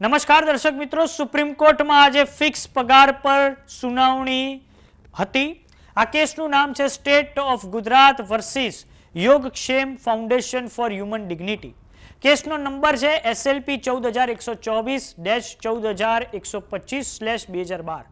નમસ્કાર દર્શક મિત્રો, સુપ્રીમ કોર્ટમાં આજે ફિક્સ પગાર પર સુનાવણી હતી. આ કેસનું નામ છે state of Gujarat versus Yogakshem foundation for human dignity. કેસનો નંબર છે એસએલપી ચૌદ હજાર એકસો ચોવીસ ડેશ ચૌદ હજાર એકસો પચીસ સ્લેશ બે હજાર બાર.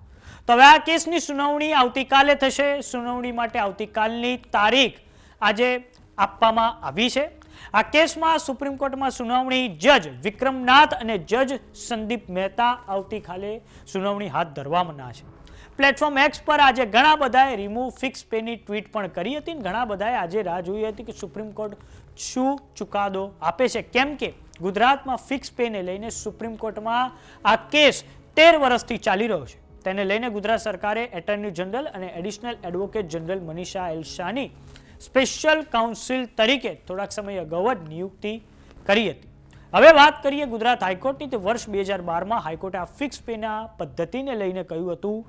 તો હવે આ કેસની સુનાવણી આવતીકાલે થશે. સુનાવણી માટે આવતીકાલની તારીખ આજે આપવામાં આવી છે. આ કેસમાં સુપ્રીમ કોર્ટમાં સુનાવણી જજ વિક્રમનાથ અને જજ સંદીપ મહેતા આવતીકાલે સુનાવણી હાથ ધરવાના છે. પ્લેટફોર્મ એક્સ પર આજે ઘણા બધાએ રિમૂવ ફિક્સ પેની ટ્વીટ પણ કરી હતી અને ઘણા બધાએ આજે રાહ જોઈ હતી કે સુપ્રીમ કોર્ટ શું ચુકાદો આપે છે. કેમ કે ગુજરાતમાં ફિક્સ પેને લઈને સુપ્રીમ કોર્ટમાં આ કેસ તેર વર્ષથી ચાલી રહ્યો છે. તેને લઈને ગુજરાત સરકારે એટર્ની જનરલ અને એડિશનલ એડવોકેટ જનરલ મનીષા એલશાની સ્પેશિયલ કાઉન્સિલ તરીકે થોડાક સમય અગાઉ જ નિયુક્તિ કરી હતી. હવે વાત કરીએ ગુજરાત હાઈકોર્ટની, તો વર્ષ બે હજાર બારમાં હાઈકોર્ટે આ ફિક્સ પેના પદ્ધતિને લઈને કહ્યું હતું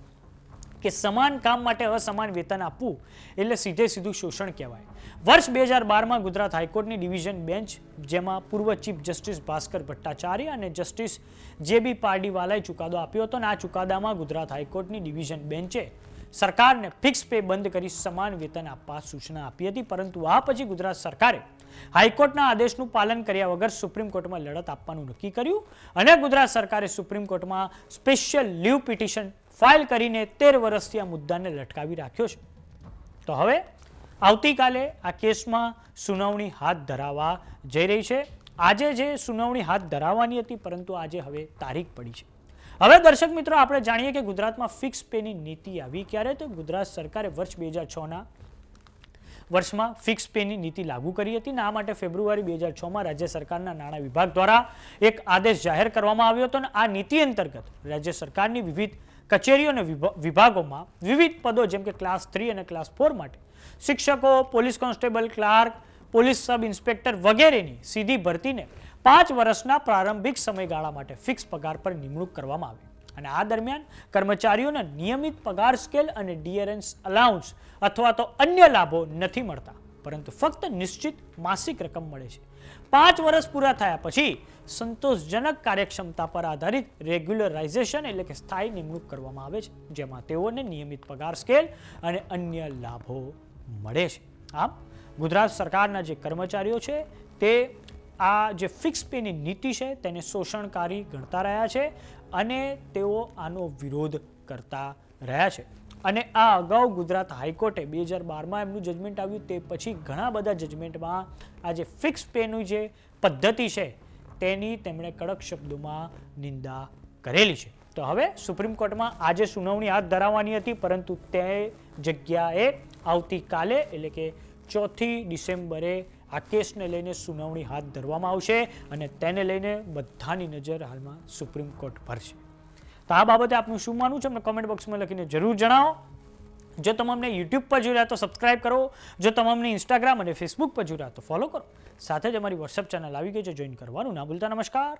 કે સમાન કામ માટે અસમાન વેતન આપવું એટલે સીધે સીધું શોષણ કહેવાય. વર્ષ બે હજાર બારમાં ગુજરાત હાઈકોર્ટની ડિવિઝન બેન્ચ, જેમાં પૂર્વ ચીફ જસ્ટિસ ભાસ્કર ભટ્ટાચાર્ય અને જસ્ટિસ જે બી પારડીવાલાએ ચુકાદો આપ્યો હતો, અને આ ચુકાદામાં ગુજરાત હાઈકોર્ટની ડિવિઝન બેન્ચે સરકારને ફિક્સ પે બંધ કરી સમાન વેતન આપવા સૂચના આપી હતી. પરંતુ આ પછી ગુજરાત સરકારે હાઈકોર્ટના આદેશનું પાલન કર્યા વગર સુપ્રીમ કોર્ટમાં લડત આપવાનું નક્કી કર્યું અને ગુજરાત સરકારે સુપ્રીમ કોર્ટમાં સ્પેશિયલ લીવ પિટિશન ફાઇલ કરીને તેર વર્ષથી આ મુદ્દાને લટકાવી રાખ્યો છે. તો હવે આવતીકાલે આ કેસમાં સુનાવણી હાથ ધરાવવા જઈ રહી છે. આજે જે સુનાવણી હાથ ધરાવવાની હતી, પરંતુ આજે હવે તારીખ પડી છે. હવે દર્શક મિત્રો, આપણે જાણીએ કે ગુજરાતમાં ફિક્સ પેની નીતિ આવી ક્યારે? તો ગુજરાત સરકારે વર્ષ બે હજાર છના વર્ષમાં ફિક્સ પેની નીતિ લાગુ કરી હતી અને આ માટે ફેબ્રુઆરી બે હજાર છમાં રાજ્ય સરકારના નાણાં વિભાગ દ્વારા એક આદેશ જાહેર કરવામાં આવ્યો હતો અને આ નીતિ અંતર્ગત રાજ્ય સરકારની વિવિધ કચેરીઓ અને વિભા- વિભાગોમાં વિવિધ પદો જેમ કે ક્લાસ થ્રી અને ક્લાસ ફોર માટે શિક્ષકો, police constable, clerk, police sub inspector વગેરેની સીધી ભરતીને પાંચ વર્ષના પ્રારંભિક સમયગાળા માટે ફિક્સ પગાર પર નિમણૂક કરવામાં આવી. અને આ દરમિયાન કર્મચારીઓને નિયમિત પગાર સ્કેલ અને ડિયરન્સ અલાઉન્સ અથવા તો અન્ય લાભો નથી મળતા, પરંતુ ફક્ત નિશ્ચિત માસિક રકમ મળે છે. પાંચ વર્ષ પૂરા થયા પછી સંતોષજનક કાર્યક્ષમતા પર આધારિત રેગ્યુલરાઇઝેશન એટલે કે સ્થાયી નિમણૂક કરવામાં આવે છે, જેમાં તેઓને નિયમિત પગાર સ્કેલ અને અન્ય લાભો મળે છે. આમ ગુજરાત સરકારના જે કર્મચારીઓ છે, તે આ જે ફિક્સ પેની નીતિ છે તેને શોષણકારી ગણતા રહ્યા છે અને તેઓ આનો વિરોધ કરતા રહ્યા છે. અને આ અગાઉ ગુજરાત હાઈકોર્ટે બે હજાર બારમાં એમનું જજમેન્ટ આવ્યું તે પછી ઘણા બધા જજમેન્ટમાં આ જે ફિક્સ પેનું જે પદ્ધતિ છે તેની તેમણે કડક શબ્દોમાં નિંદા કરેલી છે. તો હવે સુપ્રીમ કોર્ટમાં આજે સુનાવણી હાથ ધરાવવાની હતી, પરંતુ તે જગ્યાએ આવતીકાલે એટલે કે ચોથી ડિસેમ્બરે આ કેસને લઈને સુનાવણી હાથ ધરવામાં આવશે અને તેને લઈને બધાની નજર હાલમાં સુપ્રીમ કોર્ટ પર છે. તો આ બાબતે આપનું શું માનવું છે? અમને કોમેન્ટ બોક્સમાં લખીને જરૂર જણાવો. જો તમને યુટ્યુબ પર જોઈ રહ્યા તો સબસ્ક્રાઇબ કરો. જો તમને ઇન્સ્ટાગ્રામ અને ફેસબુક પર જોઈ રહ્યા તો ફોલો કરો. સાથે જ અમારી વોટ્સએપ ચેનલ આવી ગઈ છે જોઈન કરવાનું. ના ભૂલતા, નમસ્કાર.